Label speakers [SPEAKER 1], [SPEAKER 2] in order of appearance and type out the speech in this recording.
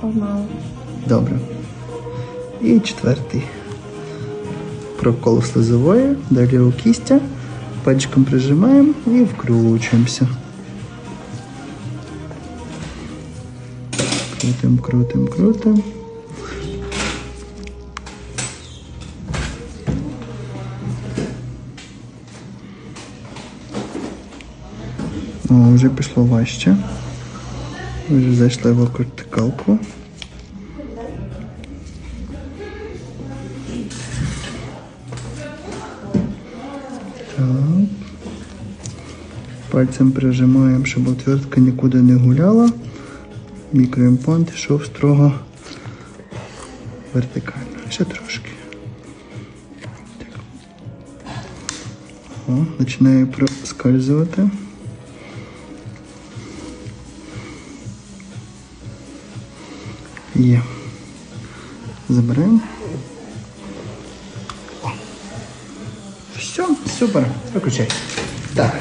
[SPEAKER 1] Погнали.
[SPEAKER 2] Добре. І четвертий. Прокол слизової, далі у кістя. Пальчиком прижимаємо і вкручуємося. Крутим, крутим, крутим. О, вже пішло важче. Вже зайшли в вертикалку. Так. Пальцем прижимаємо, щоб отвертка нікуди не гуляла. Мікроімплант йшов строго вертикально. Ще трошки. Так. О, починає проскальзувати. Є. Заберемо. Все, супер. Виключай. Так.